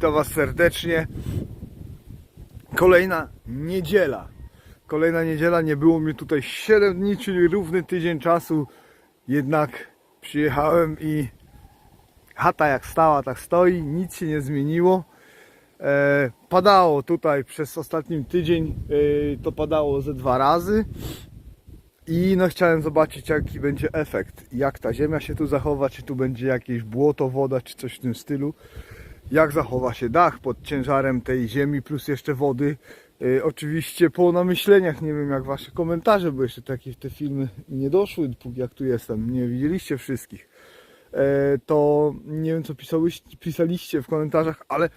Witam Was serdecznie. Kolejna niedziela. Kolejna niedziela, nie było mnie tutaj 7 dni, czyli równy tydzień czasu. Jednak przyjechałem i chata jak stała, tak stoi, nic się nie zmieniło. E, padało tutaj przez ostatni tydzień, e, to padało ze dwa razy. I no chciałem zobaczyć jaki będzie efekt, jak ta ziemia się tu zachowa, czy tu będzie jakieś błoto, woda, czy coś w tym stylu jak zachowa się dach pod ciężarem tej ziemi, plus jeszcze wody. Yy, oczywiście po namyśleniach, nie wiem jak wasze komentarze, bo jeszcze takie te filmy nie doszły, póki jak tu jestem, nie widzieliście wszystkich. Yy, to nie wiem co pisaliście w komentarzach, ale,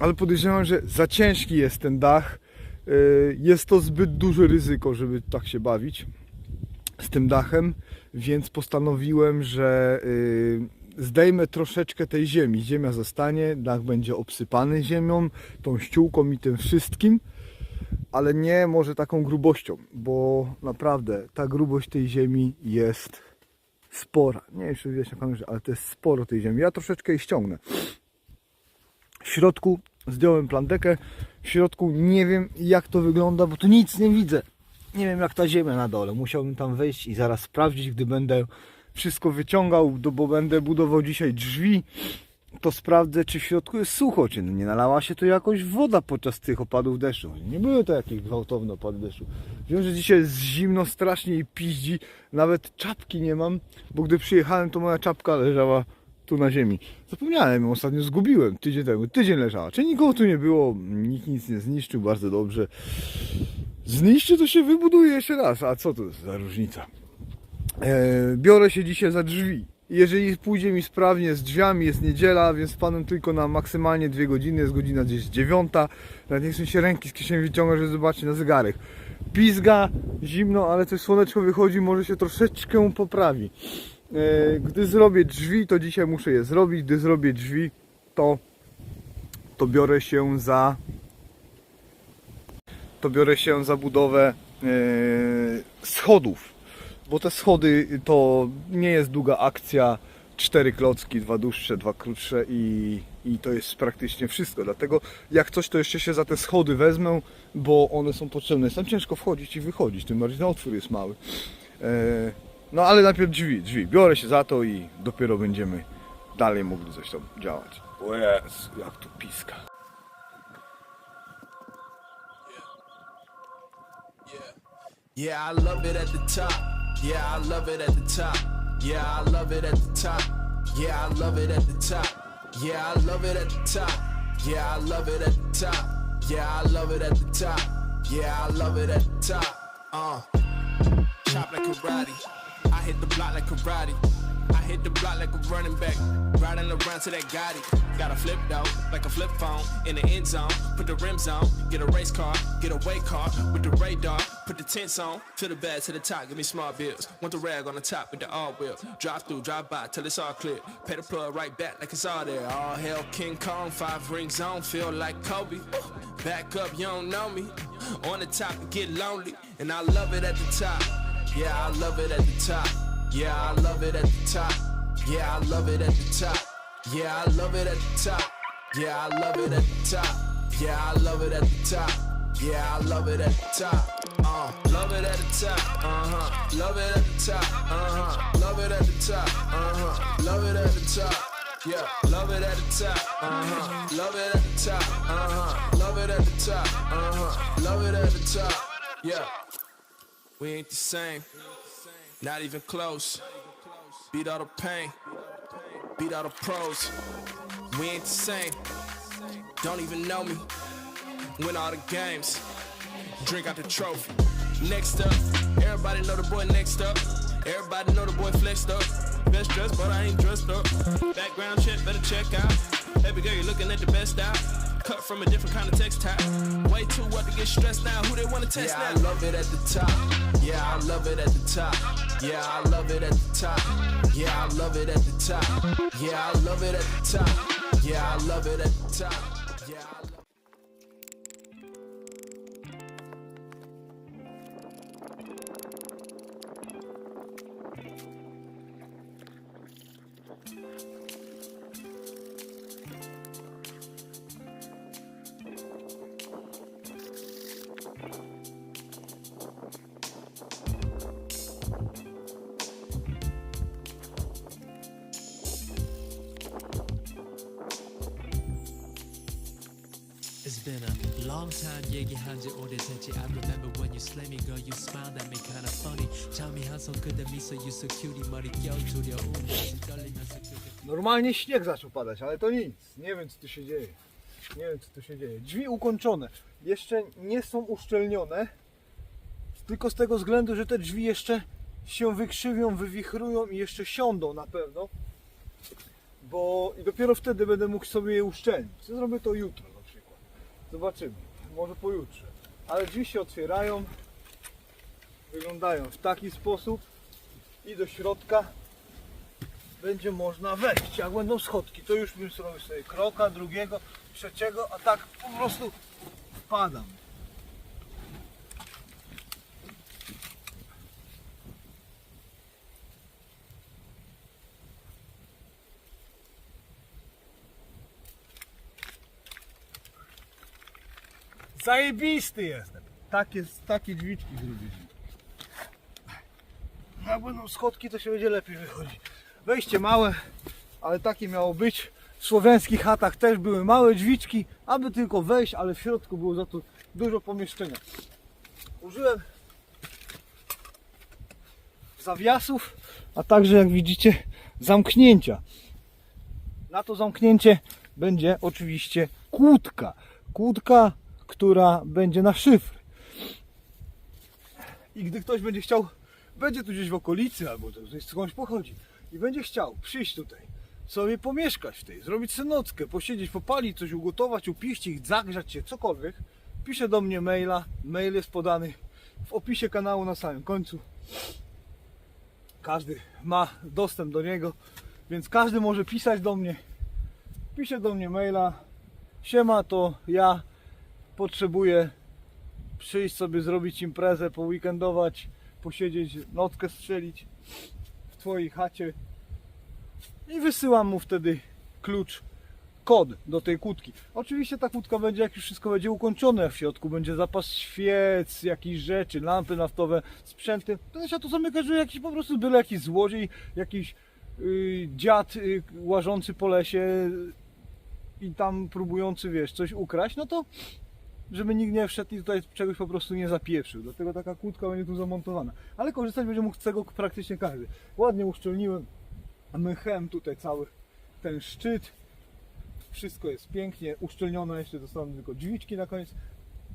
ale podejrzewam, że za ciężki jest ten dach. Yy, jest to zbyt duże ryzyko, żeby tak się bawić z tym dachem, więc postanowiłem, że yy, zdejmę troszeczkę tej ziemi. Ziemia zostanie, dach będzie obsypany ziemią, tą ściółką i tym wszystkim, ale nie może taką grubością, bo naprawdę ta grubość tej ziemi jest spora. Nie czy widać na kamerze, ale to jest sporo tej ziemi. Ja troszeczkę jej ściągnę. W środku zdjąłem plandekę, w środku nie wiem jak to wygląda, bo tu nic nie widzę. Nie wiem jak ta ziemia na dole. Musiałbym tam wejść i zaraz sprawdzić, gdy będę wszystko wyciągał, bo będę budował dzisiaj drzwi, to sprawdzę, czy w środku jest sucho, czy nie nalała się tu jakoś woda podczas tych opadów deszczu. Nie były to jakieś gwałtowne opady deszczu. Wiem, że dzisiaj jest zimno strasznie i piździ, nawet czapki nie mam, bo gdy przyjechałem, to moja czapka leżała tu na ziemi. Zapomniałem ją, ostatnio zgubiłem, tydzień temu, tydzień leżała. Czy nikogo tu nie było, nikt nic nie zniszczył, bardzo dobrze. Zniszczy to się wybuduje jeszcze raz, a co to za różnica? E, biorę się dzisiaj za drzwi. Jeżeli pójdzie mi sprawnie z drzwiami, jest niedziela, więc panem tylko na maksymalnie dwie godziny, jest godzina gdzieś dziewiąta. Nawet nie chcę się ręki z kieszeni wyciągać, żeby zobaczyć na zegarek. Pizga, zimno, ale coś słoneczko wychodzi, może się troszeczkę poprawi. E, gdy zrobię drzwi, to dzisiaj muszę je zrobić. Gdy zrobię drzwi, to, to biorę się za to biorę się za budowę e, schodów bo te schody to nie jest długa akcja. Cztery klocki, dwa dłuższe, dwa krótsze i, i to jest praktycznie wszystko. Dlatego jak coś, to jeszcze się za te schody wezmę, bo one są potrzebne. Jest tam ciężko wchodzić i wychodzić, tym bardziej ten otwór jest mały. E, no ale najpierw drzwi, drzwi. Biorę się za to i dopiero będziemy dalej mogli coś tam działać. O jak tu piska. Yeah, I love it at the top. Yeah, I love it at the top. Yeah, I love it at the top. Yeah, I love it at the top. Yeah, I love it at the top. Yeah, I love it at the top. Yeah, I love it at the top. Yeah, I love it at the top. Uh, chop like karate. I hit the block like karate. Hit the block like a running back, riding around to that Gotti. Got a flip though, like a flip phone in the end zone. Put the rims on, get a race car, get a weight car with the radar. Put the tents on, fill the bag to the top, give me smart bills. Want the rag on the top with the all wheel. Drive through, drive by till it's all clear. Pay the plug right back like it's all there. All hell, King Kong, five rings on, feel like Kobe. Back up, you don't know me. On the top, it get lonely, and I love it at the top. Yeah, I love it at the top. Yeah, I love it at the top. Yeah, I love it at the top. Yeah, I love it at the top. Yeah, I love it at the top. Yeah, I love it at the top. Yeah, I love it at the top. Uh, love it at the top. Uh huh. Love it at the top. Uh huh. Love it at the top. Uh huh. Love it at the top. Yeah, love it at the top. Uh huh. Love it at the top. Uh huh. Love it at the top. Uh huh. Love it at the top. Yeah. We ain't the same. Not even close. Beat all the pain. Beat all the pros. We ain't the same. Don't even know me. Win all the games. Drink out the trophy. Next up, everybody know the boy next up. Everybody know the boy flexed up. Best dressed, but I ain't dressed up. Background check, better check out. Baby girl, you're looking at the best out. Cut from a different kind of textile. Way too what to get stressed out. Who they wanna test yeah, now? I love it at the top. Yeah, I love it at the top. Yeah, I love it at the top. Yeah, I love it at the top. Yeah, I love it at the top. Yeah, I love it at the top. Yeah, it's been a long time 얘기한 지 오래됐지 I remember when you slammed me girl you smiled at me kinda funny 잠이 한손 그대 미소 you so cutie 머릿결 두려움 다시 떨리면서 그대 Normalnie śnieg zaczął padać, ale to nic. Nie wiem co tu się dzieje. Nie wiem co tu się dzieje. Drzwi ukończone. Jeszcze nie są uszczelnione. Tylko z tego względu, że te drzwi jeszcze się wykrzywią, wywichrują i jeszcze siądą na pewno. Bo i dopiero wtedy będę mógł sobie je uszczelnić. Co zrobię to jutro na przykład. Zobaczymy. Może pojutrze. Ale drzwi się otwierają. Wyglądają w taki sposób. I do środka będzie można wejść. Jak będą schodki, to już bym zrobił sobie kroka, drugiego, trzeciego, a tak po prostu wpadam. Zajebisty jestem. Takie, takie drzwiczki zrobiliśmy. Jak będą schodki, to się będzie lepiej wychodzić. Wejście małe, ale takie miało być. W słowiańskich chatach też były małe drzwiczki, aby tylko wejść, ale w środku było za to dużo pomieszczenia. Użyłem zawiasów, a także jak widzicie zamknięcia. Na to zamknięcie będzie oczywiście kłódka. Kłódka, która będzie na szyfr. I gdy ktoś będzie chciał, będzie tu gdzieś w okolicy albo skądś pochodzi i będzie chciał przyjść tutaj, sobie pomieszkać w tej, zrobić sobie posiedzieć, popalić coś, ugotować, upiścić, zagrzać się, cokolwiek, pisze do mnie maila, mail jest podany w opisie kanału na samym końcu. Każdy ma dostęp do niego, więc każdy może pisać do mnie. Pisze do mnie maila. Siema, to ja potrzebuję przyjść sobie zrobić imprezę, poweekendować, posiedzieć, nockę strzelić w twojej chacie i wysyłam mu wtedy klucz, kod do tej kłódki. Oczywiście ta kłódka będzie, jak już wszystko będzie ukończone, w środku będzie zapas świec, jakichś rzeczy, lampy naftowe, sprzęty, to trzeba to zamykać, że jakiś po prostu byle jakiś złodziej, jakiś yy, dziad yy, łażący po lesie i tam próbujący, wiesz, coś ukraść, no to żeby nikt nie wszedł i tutaj czegoś po prostu nie zapieprzył. Dlatego taka kłódka będzie tu zamontowana. Ale korzystać będzie mógł z tego praktycznie każdy. Ładnie uszczelniłem mychem tutaj cały ten szczyt. Wszystko jest pięknie uszczelnione, jeszcze zostaną tylko drzwiczki na koniec.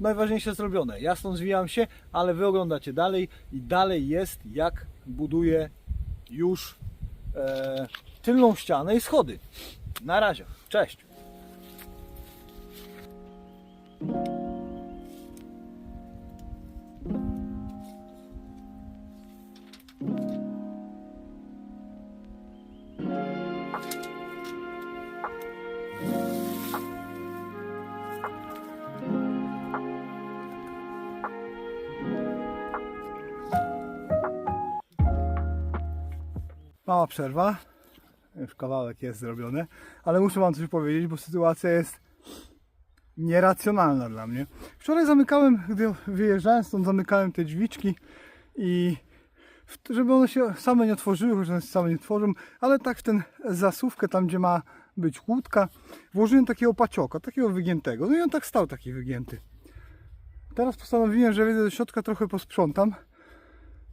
Najważniejsze zrobione. Ja stąd zwijam się, ale wy oglądacie dalej i dalej jest jak buduję już e, tylną ścianę i schody. Na razie. Cześć. Przerwa. Już kawałek jest zrobiony, ale muszę Wam coś powiedzieć, bo sytuacja jest nieracjonalna dla mnie. Wczoraj zamykałem, gdy wyjeżdżałem stąd, zamykałem te drzwiczki i żeby one się same nie otworzyły, chociaż one się same nie tworzą, ale tak w ten zasówkę, tam gdzie ma być kłódka, włożyłem takiego pacioka, takiego wygiętego. No i on tak stał taki wygięty. Teraz postanowiłem, że wejdę do środka, trochę posprzątam,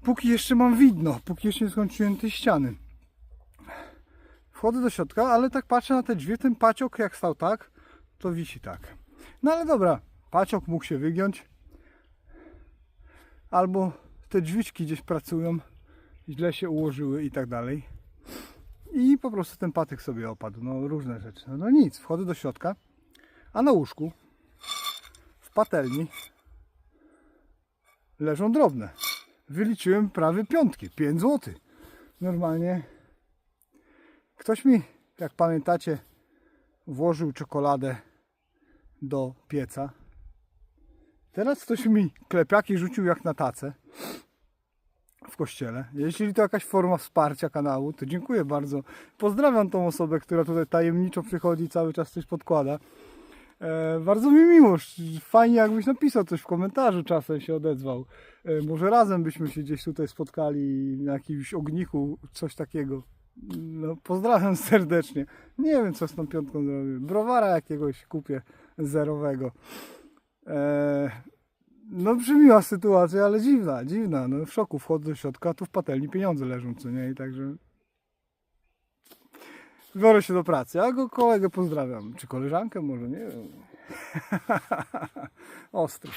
póki jeszcze mam widno, póki jeszcze nie skończyłem tej ściany. Wchodzę do środka, ale tak patrzę na te drzwi, ten paciok jak stał tak, to wisi tak. No ale dobra, paciok mógł się wygiąć. Albo te drzwiczki gdzieś pracują, źle się ułożyły i tak dalej. I po prostu ten patyk sobie opadł. No różne rzeczy. No nic, wchodzę do środka, a na łóżku w patelni leżą drobne. Wyliczyłem prawie piątki, 5 zł. Normalnie Ktoś mi, jak pamiętacie, włożył czekoladę do pieca. Teraz ktoś mi klepiaki rzucił jak na tacę w kościele. Jeśli to jakaś forma wsparcia kanału, to dziękuję bardzo. Pozdrawiam tą osobę, która tutaj tajemniczo przychodzi i cały czas coś podkłada. E, bardzo mi miło. Fajnie jakbyś napisał coś w komentarzu, czasem się odezwał. E, może razem byśmy się gdzieś tutaj spotkali na jakimś ogniku, coś takiego. No, pozdrawiam serdecznie. Nie wiem, co z tą piątką zrobię. Browara jakiegoś kupię. zerowego. E, no przymiła sytuacja, ale dziwna, dziwna. No w szoku wchodzę do środka, tu w patelni pieniądze leżą, co nie? I także biorę się do pracy, a go kolegę pozdrawiam. Czy koleżankę może, nie wiem. Ostry.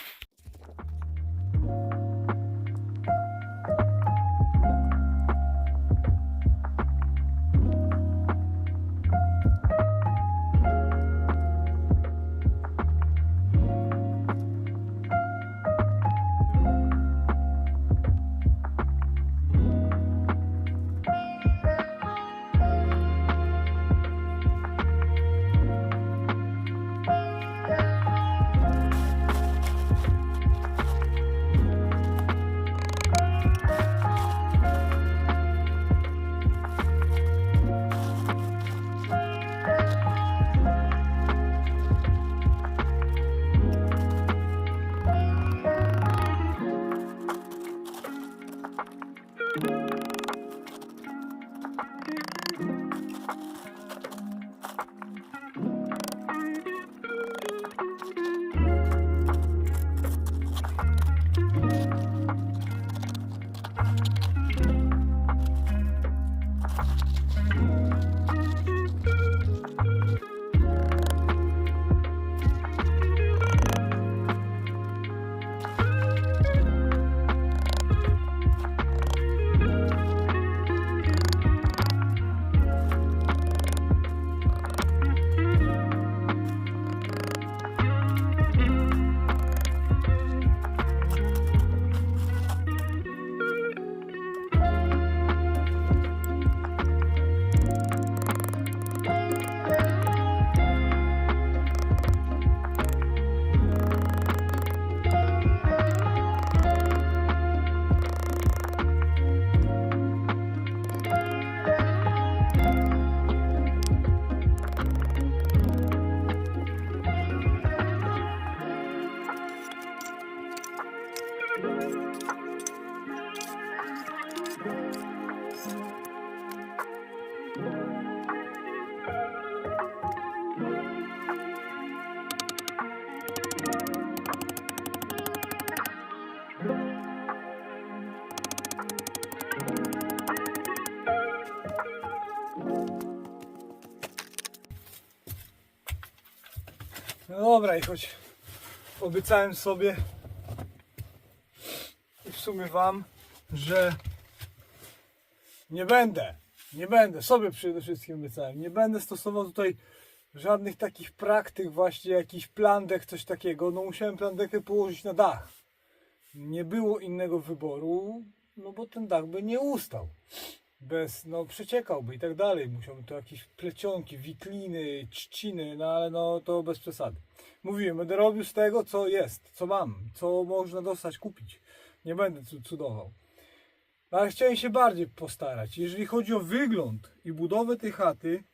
No dobra, i choć obiecałem sobie i w sumie wam, że nie będę, nie będę, sobie przede wszystkim obiecałem, nie będę stosował tutaj żadnych takich praktyk, właśnie jakiś plandek, coś takiego. No musiałem plandekę położyć na dach. Nie było innego wyboru, no bo ten dach by nie ustał. Bez, no przeciekałby i tak dalej. Musiałby to jakieś plecionki, wikliny, trzciny, no ale no to bez przesady. Mówiłem, będę robił z tego, co jest, co mam, co można dostać, kupić. Nie będę cu- cudował. No, Ale chciałem się bardziej postarać. Jeżeli chodzi o wygląd i budowę tej chaty,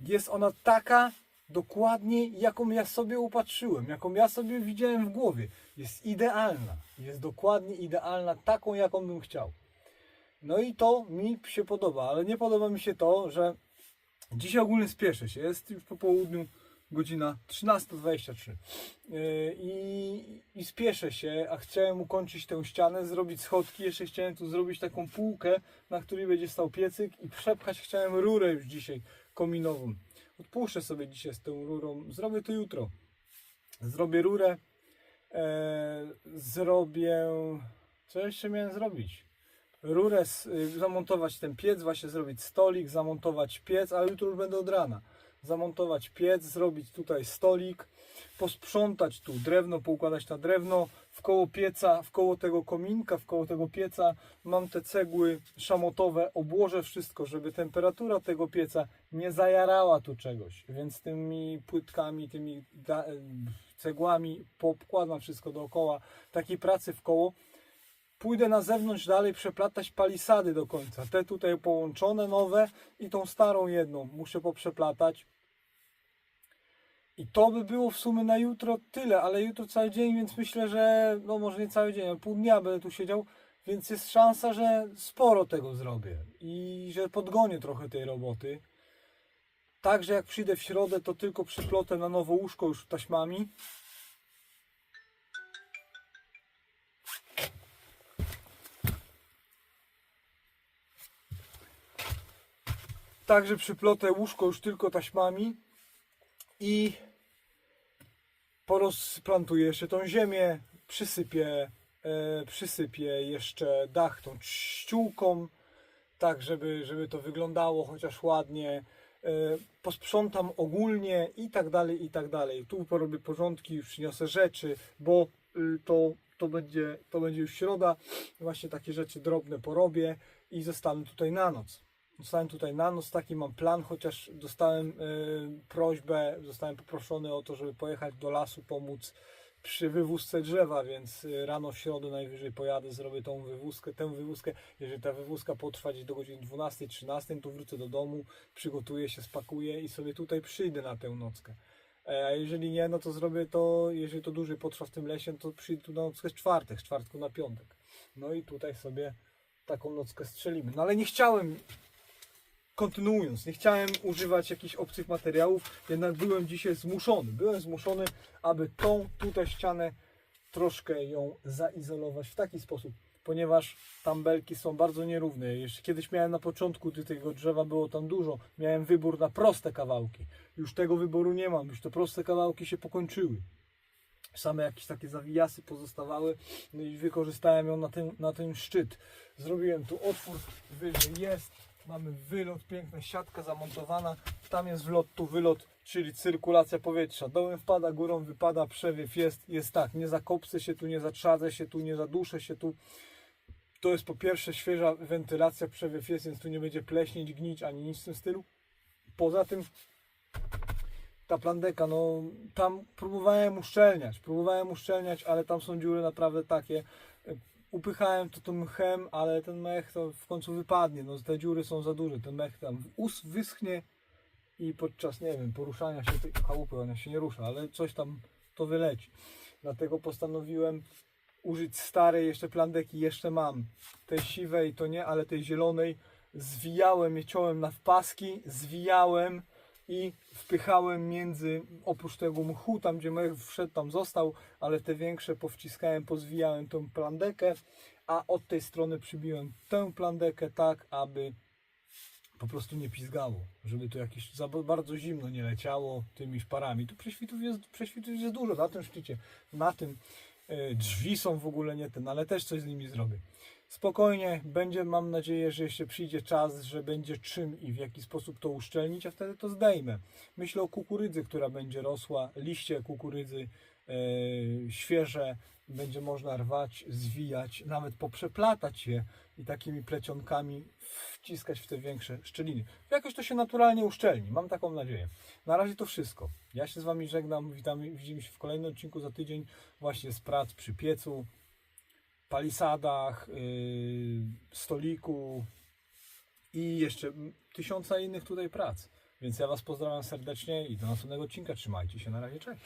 jest ona taka dokładnie, jaką ja sobie upatrzyłem, jaką ja sobie widziałem w głowie. Jest idealna. Jest dokładnie idealna, taką, jaką bym chciał. No i to mi się podoba, ale nie podoba mi się to, że dzisiaj ogólnie spieszę się. Jest już po południu godzina 13.23 Yy, i, i spieszę się, a chciałem ukończyć tę ścianę, zrobić schodki, jeszcze chciałem tu zrobić taką półkę, na której będzie stał piecyk i przepchać chciałem rurę już dzisiaj kominową. Odpuszczę sobie dzisiaj z tą rurą, zrobię to jutro. Zrobię rurę, e, zrobię, co jeszcze miałem zrobić? Rurę, y, zamontować ten piec, właśnie zrobić stolik, zamontować piec, ale jutro już będę od rana. Zamontować piec, zrobić tutaj stolik, posprzątać tu drewno, poukładać na drewno, w koło pieca, w koło tego kominka, w koło tego pieca mam te cegły szamotowe, obłożę wszystko, żeby temperatura tego pieca nie zajarała tu czegoś, więc tymi płytkami, tymi cegłami popkładam wszystko dookoła, takiej pracy w koło. Pójdę na zewnątrz dalej przeplatać palisady do końca. Te tutaj połączone nowe i tą starą jedną muszę poprzeplatać. I to by było w sumie na jutro tyle, ale jutro cały dzień, więc myślę, że no może nie cały dzień, ale pół dnia będę tu siedział, więc jest szansa, że sporo tego zrobię i że podgonię trochę tej roboty. Także jak przyjdę w środę, to tylko przyplotę na nowo łóżko już taśmami. Także przyplotę łóżko już tylko taśmami i porozplantuję jeszcze tą ziemię, przysypię, e, przysypię jeszcze dach tą ściółką, tak żeby, żeby to wyglądało chociaż ładnie. E, posprzątam ogólnie i tak dalej, i tak dalej. Tu porobię porządki, przyniosę rzeczy, bo y, to, to, będzie, to będzie już środa. Właśnie takie rzeczy drobne porobię i zostanę tutaj na noc. Zostałem tutaj na noc, taki mam plan, chociaż dostałem y, prośbę, zostałem poproszony o to, żeby pojechać do lasu, pomóc przy wywózce drzewa, więc y, rano w środę najwyżej pojadę, zrobię tą wywózkę, tę wywózkę. Jeżeli ta wywózka potrwa gdzieś do godziny 12-13, to wrócę do domu, przygotuję się, spakuję i sobie tutaj przyjdę na tę nockę. E, A jeżeli nie, no to zrobię to, jeżeli to dłużej potrwa w tym lesie, to przyjdę tu na nockę z czwartek, z czwartku na piątek. No i tutaj sobie taką nockę strzelimy. No ale nie chciałem kontynuując, nie chciałem używać jakichś obcych materiałów, jednak byłem dzisiaj zmuszony. Byłem zmuszony, aby tą tutaj ścianę troszkę ją zaizolować w taki sposób, ponieważ tam belki są bardzo nierówne. Jeszcze kiedyś miałem na początku, tego drzewa było tam dużo, miałem wybór na proste kawałki. Już tego wyboru nie mam, już te proste kawałki się pokończyły. Same jakieś takie zawijasy pozostawały no i wykorzystałem ją na ten, na ten szczyt. Zrobiłem tu otwór, wyżej jest, mamy wylot, piękna siatka zamontowana, tam jest wlot, tu wylot, czyli cyrkulacja powietrza. Dołem wpada, górą wypada, przewiew jest, jest tak, nie zakopsę się tu, nie zatrzadzę się tu, nie zaduszę się tu. To jest po pierwsze świeża wentylacja, przewiew jest, więc tu nie będzie pleśnieć, gnić, ani nic w tym stylu. Poza tym ta plandeka, no tam próbowałem uszczelniać, próbowałem uszczelniać, ale tam są dziury naprawdę takie. Upychałem to tym mchem, ale ten mech to w końcu wypadnie, no te dziury są za duże, ten mech tam us wyschnie i podczas, nie wiem, poruszania się tej chałupy, ona się nie rusza, ale coś tam to wyleci. Dlatego postanowiłem użyć starej jeszcze plandeki, jeszcze mam. Tej siwej to nie, ale tej zielonej zwijałem je, ciąłem na wpaski, zwijałem i wpychałem między, oprócz tego mchu, tam gdzie mech wszedł, tam został, ale te większe powciskałem, pozwijałem tą plandekę, a od tej strony przybiłem tę plandekę tak, aby po prostu nie pizgało, żeby tu jakieś za bardzo zimno nie leciało tymi szparami. Tu prześwitów jest, prześwitów jest dużo na tym szczycie, na tym e, drzwi są w ogóle nie ten, ale też coś z nimi zrobię. Spokojnie, będzie, mam nadzieję, że jeszcze przyjdzie czas, że będzie czym i w jaki sposób to uszczelnić, a wtedy to zdejmę. Myślę o kukurydzy, która będzie rosła, liście kukurydzy e, świeże, będzie można rwać, zwijać, nawet poprzeplatać je i takimi plecionkami wciskać w te większe szczeliny. Jakoś to się naturalnie uszczelni, mam taką nadzieję. Na razie to wszystko. Ja się z Wami żegnam, witamy, widzimy się w kolejnym odcinku za tydzień właśnie z prac przy piecu, palisadach, yy, stoliku i jeszcze tysiąca innych tutaj prac. Więc ja Was pozdrawiam serdecznie i do następnego odcinka. Trzymajcie się, na razie, cześć.